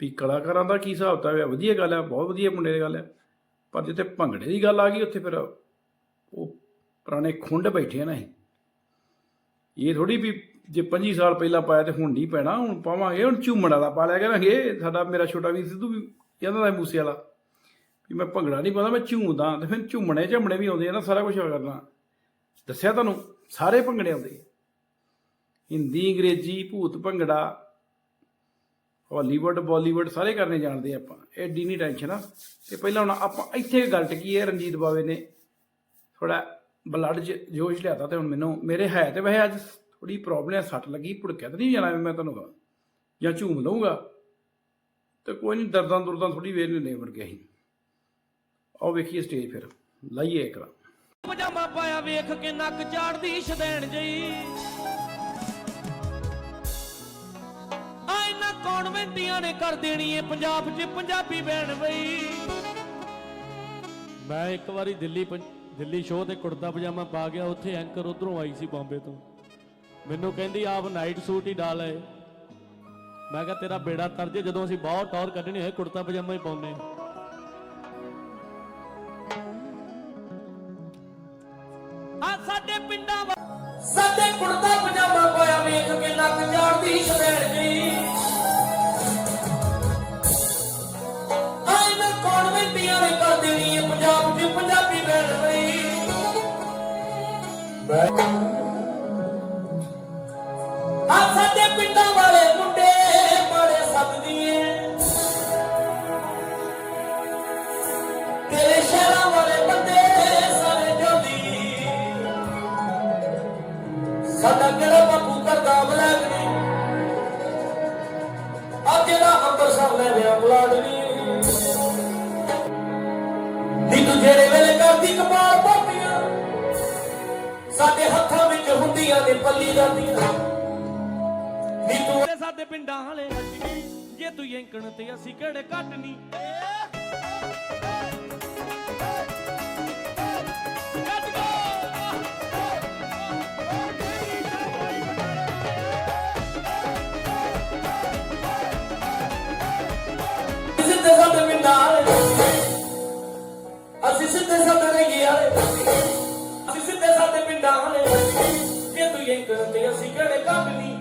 ਵੀ ਕਲਾਕਾਰਾਂ ਦਾ ਕੀ ਹਿਸਾਬ ਤਾਂ ਹੈ? ਵਧੀਆ ਗੱਲ ਹੈ, ਬਹੁਤ ਵਧੀਆ ਮੁੰਡੇ ਦੀ ਗੱਲ ਹੈ। ਪਰ ਜਿੱਥੇ ਭੰਗੜੇ ਦੀ ਗੱਲ ਆ ਗਈ, ਉੱਥੇ ਫਿਰ ਉਹ ਪੁਰਾਣੇ ਖੁੰਡ ਬੈਠੇ ਆ ਨਾ ਇਹ ਇਹ ਥੋੜੀ ਵੀ ਜੇ 25 ਸਾਲ ਪਹਿਲਾਂ ਪਾਇਆ ਤੇ ਹੁਣ ਨਹੀਂ ਪੈਣਾ, ਹੁਣ ਪਾਵਾਂਗੇ, ਹੁਣ ਝੂਮਣ ਵਾਲਾ ਪਾ ਲਿਆ ਕਰਾਂਗੇ। ਸਾਡਾ ਮੇਰਾ ਛੋਟਾ ਵੀਰ ਸਿੱਧੂ ਵੀ ਕਹਿੰਦਾ ਦਾ ਮੂਸੇ ਵਾਲਾ ਵੀ ਮੈਂ ਭੰਗੜਾ ਨਹੀਂ ਪਾਉਂਦਾ, ਮੈਂ ਝੂਮਦਾ ਤੇ ਫਿਰ ਝੂਮਣੇ ਝਮਣੇ ਵੀ ਆਉਂਦੇ ਆ ਨਾ, ਸਾਰਾ ਕੁਝ ਕਰਨਾ। ਦੱਸਿਆ ਤੁਹਾਨੂੰ, ਸਾਰੇ ਭੰਗੜੇ ਆਉਂਦੇ ਹਿੰਦੀ, ਅੰਗਰੇਜ਼ੀ, ਭੂਤ ਭੰਗੜਾ ਹਾਲੀਵੁੱਡ, ਬਾਲੀਵੁੱਡ ਸਾਰੇ ਕਰਨੇ ਜਾਣਦੇ ਆਪਾਂ। ਐਡੀ ਨਹੀਂ ਟੈਨਸ਼ਨ ਆ। ਤੇ ਪਹਿਲਾਂ ਹੁਣ ਆਪਾਂ ਇੱਥੇ ਗੱਲ ਟਕੀ ਹੈ ਰਣਜੀਤ ਬਾਵੇ ਨੇ ਥੋੜਾ ਬਲੱਡ ਚ ਜੋਸ਼ ਲਿਆਤਾ ਤੇ ਹੁਣ ਮੈਨੂੰ, ਮੇਰੇ ਹੈ ਤੇ ਵੈਸੇ ਅੱਜ ਥੋੜੀ ਪ੍ਰੋਬਲਮ ਹੈ ਸੱਟ ਲੱਗੀ, ਭੁੜਕਿਆ ਤਾਂ ਨਹੀਂ ਜਾਣਾ ਮੈਂ ਤੁਹਾਨੂੰ ਕਹਾਂ। ਜਾਂ ਝੂਮ ਲਊਂਗਾ। ਤੇ ਕੋਈ ਨਹੀਂ ਦਰਦਾਂ ਦੁਰਦਾਂ ਥੋੜੀ ਵੇਰ ਨਹੀਂ ਨੇਵਰ ਗਿਆ ਸੀ ਆਓ ਵੇਖੀਏ ਸਟੇਜ ਫਿਰ। ਲਾਈਏ ਇੱਕ ਪਜਾਮਾ ਪਾਇਆ ਵੇਖ ਕੇ ਨੱਕ ਝਾੜਦੀ ਸ਼ਦੈਣ ਜਈ। ਇਹਨਾਂ ਨੇ ਕਰ ਦੇਣੀ ਏ ਪੰਜਾਬ 'ਚ ਪੰਜਾਬੀ ਬੈਣ ਬਈ। ਮੈਂ ਇੱਕ ਵਾਰੀ ਦਿੱਲੀ ਦਿੱਲੀ ਸ਼ੋਅ ਤੇ ਕੁੜਤਾ ਪਜਾਮਾ ਪਾ ਗਿਆ ਉੱਥੇ ਐਂਕਰ ਉਧਰੋਂ ਆਈ ਸੀ ਬੰਬੇ ਤੋਂ। ਮੈਨੂੰ ਕਹਿੰਦੀ, ਆਪ ਨਾਈਟ ਸੂਟ ਹੀ ਡਾਲ ਆਏ ਮੈਂ ਕਿਹਾ, ਤੇਰਾ ਬੇੜਾ ਤਰਜੇ ਜਦੋਂ ਅਸੀਂ ਬਹੁਤ ਟੌਰ ਕੱਢਣੀ ਹੋਏ, ਕੁੜਤਾ ਪਜਾਮਾ ਹੀ ਪਾਉਂਦੇ ਆ ਸਾਡੇ ਪਿੰਡਾਂ ਸਾਡੇ ਕੁੜਤਾ ਪਜਾਮਾ ਪਾਇਆ ਵੇਖ ਕੇ ਨੱਕ ਝਾੜਦੀ ਸ਼ਰੇਣ ਜੀ ਅੰਮ੍ਰਿਤਸਰ ਨੀ ਤੂੰ ਜਿਹੜੇ ਵੇਲੇ ਕਰਦੀ ਕਮਾਲ ਪਾਪੀਆਂ ਸਾਡੇ ਹੱਥਾਂ ਵਿੱਚ ਹੁੰਦੀਆਂ ਨੇ ਪੱਲੀ ਜਾਂਦੀਆਂ। ਨੀ ਤੂੰ ਸਾਡੇ ਪਿੰਡਾਂ ਵਾਲੇ ਹੱਟੀ ਜੇ ਤੂੰ ਯੰਕਣ ਤੇ ਅਸੀਂ ਕਿਹੜੇ ਘੱਟ ਨਹੀਂ ਸਾਡੇ ਅਸੀਂ ਸਿੱਧੇ ਸਾਡੇ ਪਿੰਡਾਂ ਵਾਲੇ। ਜੇ ਤੂੰ ਇਹ ਕਰਦੇ ਅਸੀਂ ਕਿਹੜੇ ਕੰਮ ਨਹੀਂ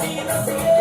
ਕਮਲੀ ਨੂੰ